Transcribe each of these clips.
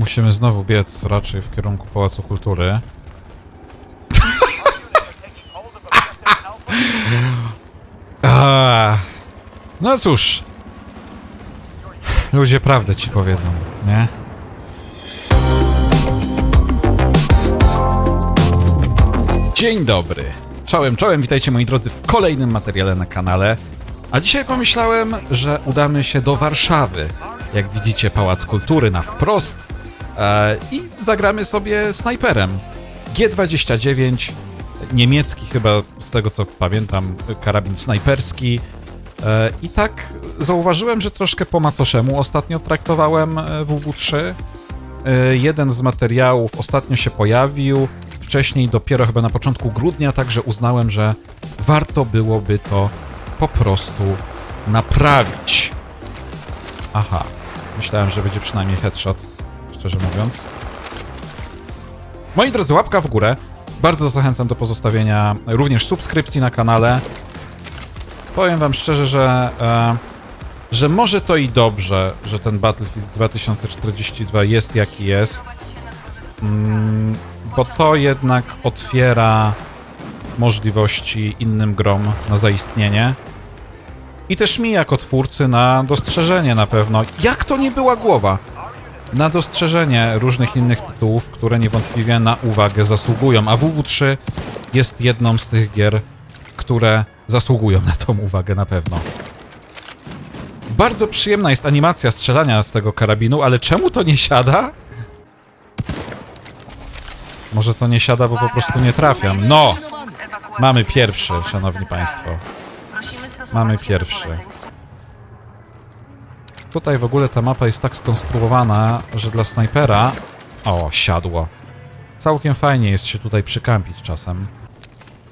Musimy znowu biec raczej w kierunku Pałacu Kultury. No cóż. Ludzie prawdę ci powiedzą, nie? Dzień dobry. Czołem, czołem, witajcie moi drodzy w kolejnym materiale na kanale. A dzisiaj pomyślałem, że udamy się do Warszawy. Jak widzicie, Pałac Kultury na wprost. E, I zagramy sobie snajperem. G29, niemiecki chyba, z tego co pamiętam, karabin snajperski. E, I tak zauważyłem, że troszkę po macoszemu ostatnio traktowałem e, WW3. E, Jeden z materiałów ostatnio się pojawił, wcześniej dopiero chyba na początku grudnia, także uznałem, że warto byłoby to po prostu naprawić. Aha, myślałem, że będzie przynajmniej headshot, szczerze mówiąc. Moi drodzy, łapka w górę. Bardzo zachęcam do pozostawienia również subskrypcji na kanale. Powiem wam szczerze, że, e, że może to i dobrze, że ten Battlefield 2042 jest jaki jest. Mm, bo to jednak otwiera możliwości innym grom na zaistnienie. I też mi jako twórcy na dostrzeżenie na pewno, jak to nie była głowa, na dostrzeżenie różnych innych tytułów, które niewątpliwie na uwagę zasługują. A WW3 jest jedną z tych gier, które zasługują na tą uwagę na pewno. Bardzo przyjemna jest animacja strzelania z tego karabinu, ale czemu to nie siada? Może to nie siada, bo po prostu nie trafiam. No! Mamy pierwszy, szanowni państwo. Mamy pierwszy. Tutaj w ogóle ta mapa jest tak skonstruowana, że dla snajpera... O, siadło. Całkiem fajnie jest się tutaj przykampić czasem.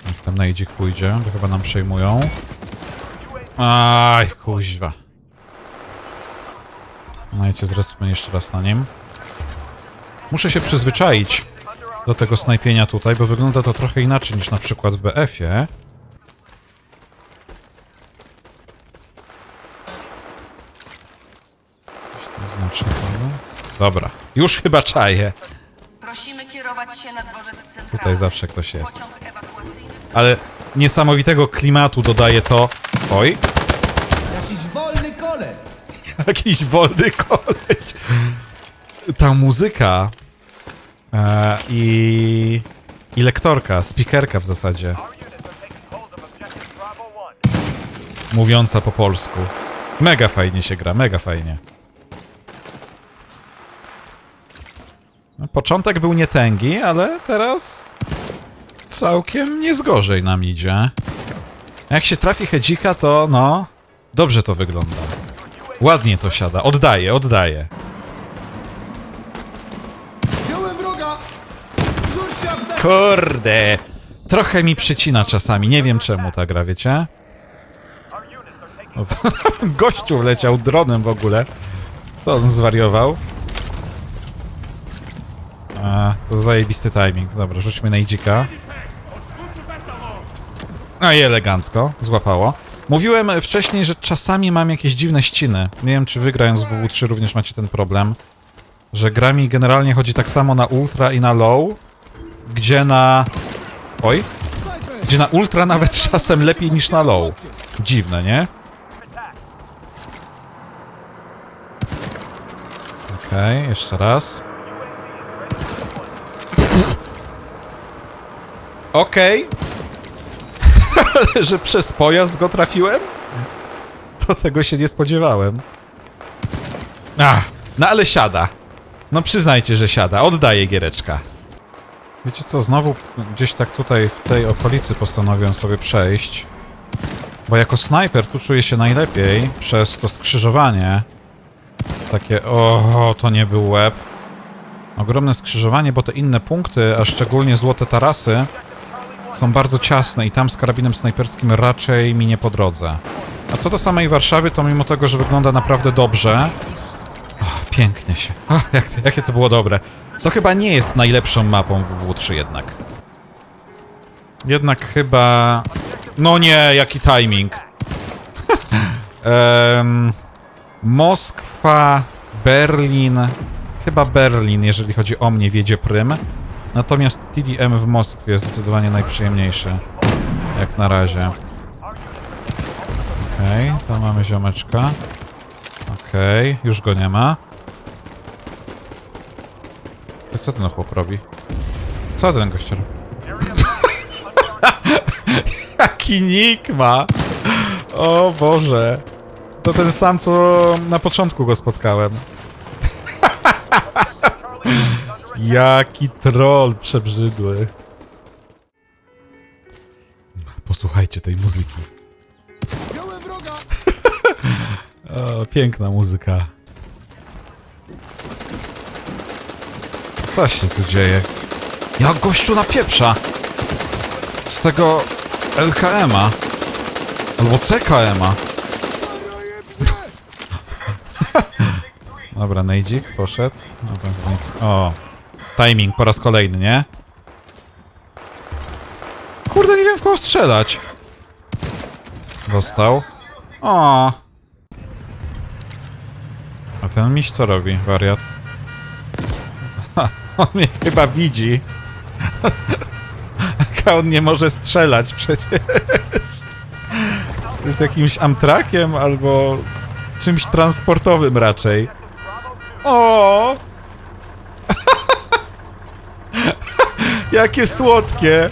Jak tam najdzik pójdzie, to chyba nam przejmują. Aj, kuźwa. Najcie zresztą jeszcze raz na nim. Muszę się przyzwyczaić do tego snajpienia tutaj, bo wygląda to trochę inaczej niż na przykład w BF-ie. Dobra, już chyba czaję. Prosimy kierować się na dworzec centralny. Tutaj zawsze ktoś jest. Pociąg ewakuacyjny Ale niesamowitego klimatu dodaje to... Oj, Jakiś wolny kole! jakiś wolny koleś. Ta muzyka e, i, i lektorka, speakerka w zasadzie, mówiąca po polsku. Mega fajnie się gra, mega fajnie. Początek był nietęgi, ale teraz całkiem nie zgorzej nam idzie. Jak się trafi hedzika, to no, dobrze to wygląda. Ładnie to siada. Oddaję, oddaję. Kurde! Trochę mi przycina czasami. Nie wiem czemu ta gra, wiecie? O, co? Gościu wleciał dronem w ogóle. Co on zwariował? To zajebisty timing. Dobra, rzućmy na idzika. No i elegancko, złapało. Mówiłem wcześniej, że czasami mam jakieś dziwne ściny. Nie wiem, czy wy grając w WW3 również macie ten problem. Że gra mi generalnie chodzi tak samo na ultra i na low, gdzie na... Oj? Gdzie na ultra nawet czasem lepiej niż na low. Dziwne, nie? Okej, jeszcze raz. Okej. Ale że przez pojazd go trafiłem? To tego się nie spodziewałem. Ach, no ale siada. No przyznajcie, że siada. Oddaję giereczka. Wiecie co, znowu gdzieś tak tutaj w tej okolicy postanowiłem sobie przejść. Bo jako snajper tu czuję się najlepiej przez to skrzyżowanie. Takie, o, to nie był łeb. Ogromne skrzyżowanie, bo te inne punkty, a szczególnie złote tarasy, są bardzo ciasne i tam z karabinem snajperskim raczej mi nie po drodze. A co do samej Warszawy, to mimo tego, że wygląda naprawdę dobrze... Och, pięknie się. Och, jak, jakie to było dobre. To chyba nie jest najlepszą mapą WW3 jednak. Jednak chyba... No nie, jaki timing. Em, Moskwa, Berlin... chyba Berlin, jeżeli chodzi o mnie, wiedzie prym. Natomiast TDM w Moskwie jest zdecydowanie najprzyjemniejszy. Jak na razie. Okej, to mamy ziomeczka. Okej, już go nie ma. To co ten chłop robi? Co ten gość robi? Jaki nick ma! O Boże! To ten sam, co na początku go spotkałem. Jaki troll przebrzydły. Posłuchajcie tej muzyki. O, piękna muzyka. Co się tu dzieje? Jak gościu napieprza! Z tego LKM-a. Albo CKM-a. Dobra, Nejdzik poszedł. Dobra, więc... O, timing po raz kolejny, nie? Kurde, nie wiem w kogo strzelać. Dostał. O. A ten miś co robi, wariat? Ha, on mnie chyba widzi. A on nie może strzelać przecież. Jest jakimś amtrakiem albo czymś transportowym raczej. O! Jakie słodkie!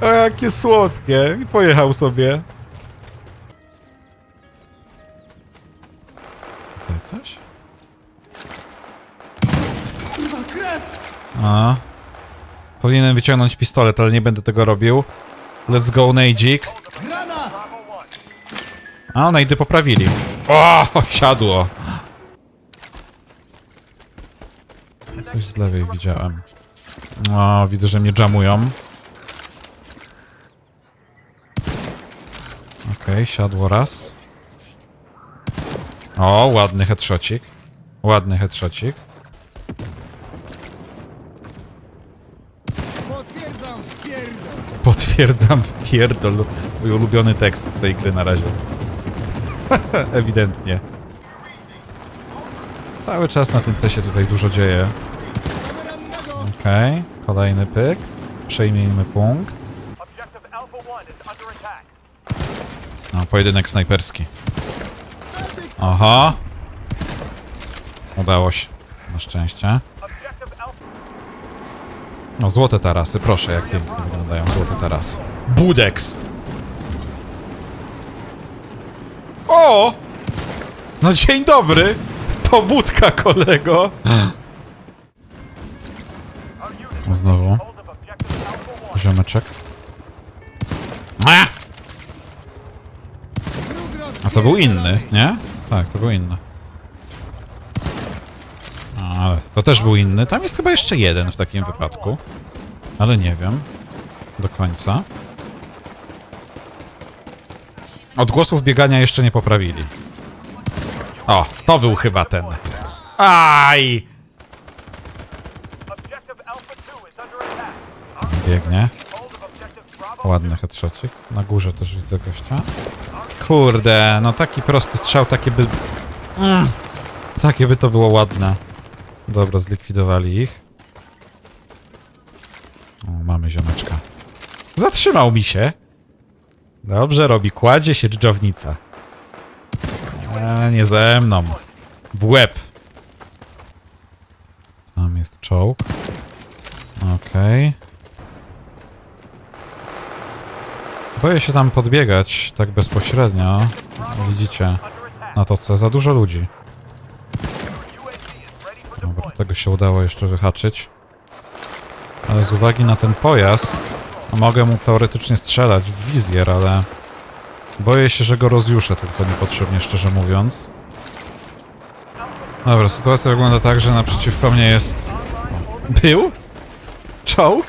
O, jakie słodkie! I pojechał sobie. Tutaj coś? A. Powinienem wyciągnąć pistolet, ale nie będę tego robił. Let's go, Nejdzik. A, najdy poprawili. O, siadło. Coś z lewej widziałem. O, widzę, że mnie jamują. Okej, siadło raz. O, ładny headshotcik. Ładny headshotcik. Potwierdzam, pierdol! Potwierdzam, pierdol. Mój ulubiony tekst z tej gry na razie. Ewidentnie. Cały czas na tym co się tutaj dużo dzieje. Okej, kolejny pyk. Przejmijmy punkt. Objective Alpha 1 is under attack. No, pojedynek snajperski. Aha. Udało się. Na szczęście. No, złote tarasy, proszę, jak pięknie wyglądają złote tarasy. Budex! O! No dzień dobry! Pobudka, kolego! Alpha 1. Ziomeczek. A! A to był inny, nie? Tak, to był inny. Ale to też był inny. Tam jest chyba jeszcze jeden w takim wypadku. Ale nie wiem. Do końca. Odgłosów biegania jeszcze nie poprawili. O, to był chyba ten. Aj! Objective Alpha 2 is under attack. Biegnie. Ładny headshotcik. Na górze też widzę gościa. Kurde, no taki prosty strzał, takie by... Mm, takie by to było ładne. Dobra, zlikwidowali ich. O, mamy ziomeczka. Zatrzymał mi się. Dobrze robi, kładzie się dżdżownica. E, nie ze mną. W łeb. Tam jest czołg. Okej. Boję się tam podbiegać tak bezpośrednio. Widzicie, na to co za dużo ludzi. Dobra, tego się udało jeszcze wyhaczyć. Ale z uwagi na ten pojazd, mogę mu teoretycznie strzelać w wizjer, ale boję się, że go rozjuszę tylko niepotrzebnie, szczerze mówiąc. Dobra, sytuacja wygląda tak, że naprzeciwko mnie jest... Był? Czołg?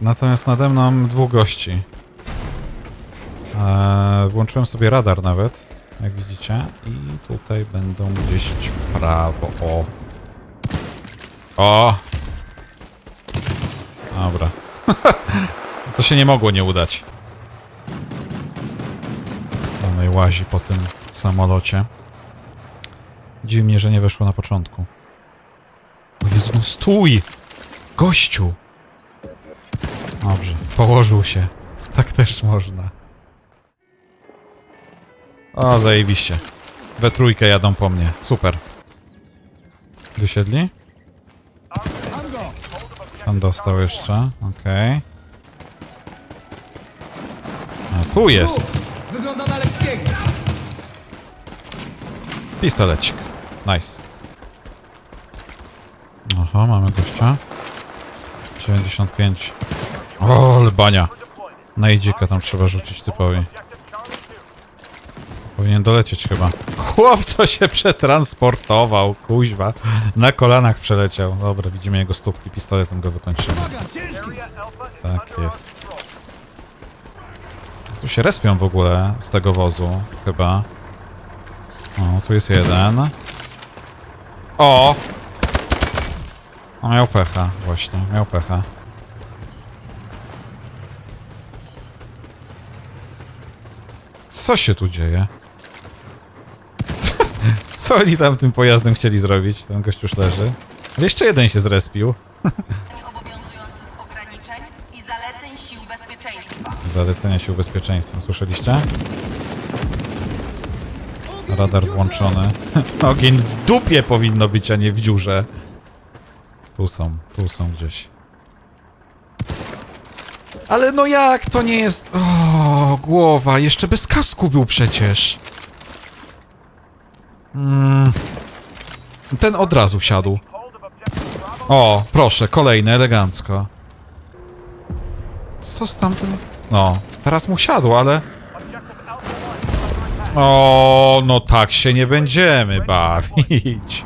Natomiast nade mną dwóch gości. Eee, włączyłem sobie radar nawet, jak widzicie. I tutaj będą gdzieś w prawo. O! O! Dobra. to się nie mogło nie udać. Ona łazi po tym samolocie. Dziwi mnie, że nie weszło na początku. Jezu, no stój! Gościu! Dobrze, położył się. Tak też można. O, zajebiście. We trójkę jadą po mnie. Super. Wysiedli? Tam dostał jeszcze. Okej. A tu jest. Wygląda na lekkiego! Pistolecik. Nice. Aha, mamy gościa. 95. O, ale bania. Na idzika tam trzeba rzucić typowi. Powinien dolecieć chyba. Chłop, co się przetransportował, kuźwa. Na kolanach przeleciał. Dobra, widzimy jego stópki, pistoletem go wykończymy. Tak jest. Tu się respią w ogóle z tego wozu, chyba. O, tu jest jeden. O! O, miał pecha, właśnie, miał pecha. Co się tu dzieje? Co oni tam tym pojazdem chcieli zrobić? Ten gość już leży. Ale jeszcze jeden się zrespił. obowiązujących ograniczeń i zaleceń sił bezpieczeństwa. Zalecenia sił bezpieczeństwa. Słyszeliście? Radar włączony. Ogień w dupie powinno być, a nie w dziurze. Tu są, tu są gdzieś. Ale no jak to nie jest... O, głowa, jeszcze bez kasku był przecież. Mm. Ten od razu siadł. O, proszę, kolejny, elegancko. Co z tamtym? No, teraz mu siadło, ale... Objective Alpha 1 is under attack. O, no tak się nie będziemy bawić.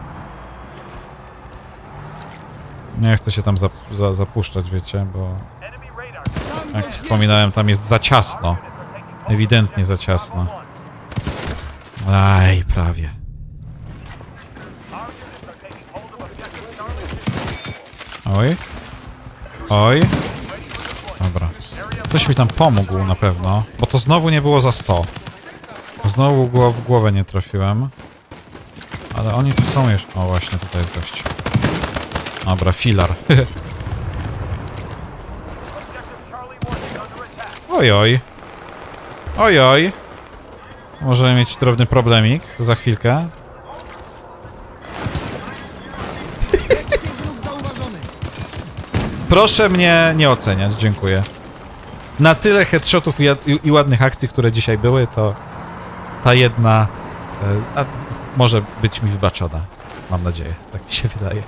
Nie chcę się tam za, za, zapuszczać, wiecie, bo jak wspominałem, tam jest za ciasno. Ewidentnie za ciasno. Aj, prawie. Our units are taking hold of objective Charlie 2. Oj. Oj. Dobra. Ktoś mi tam pomógł na pewno, bo to znowu nie było za 100. Znowu w głowę nie trafiłem. Ale oni tu są jeszcze... O, właśnie, tutaj jest gość. Dobra, filar. Objective Charlie 1 is under attack. Oj, oj. Oj, oj. Możemy mieć drobny problemik za chwilkę. Proszę mnie nie oceniać, dziękuję. Na tyle headshotów i, i, i ładnych akcji, które dzisiaj były, to ta jedna e, może być mi wybaczona. Mam nadzieję, tak mi się wydaje.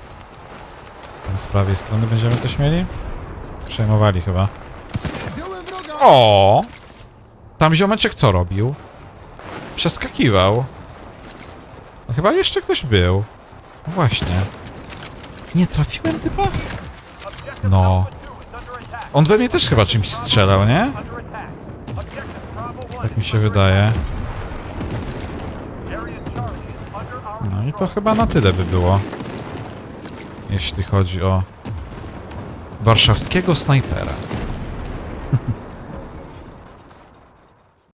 Tam z prawej strony będziemy coś mieli? Przejmowali chyba. O! Tam ziomeczek co robił? Przeskakiwał. A chyba jeszcze ktoś był. No właśnie. Nie trafiłem typa? No. Alpha 2 is under attack. On we mnie też chyba czymś strzelał, nie? Under attack. Objective Bravo 1 Tak mi się wydaje. No i to chyba na tyle by było. Jeśli chodzi o warszawskiego snajpera.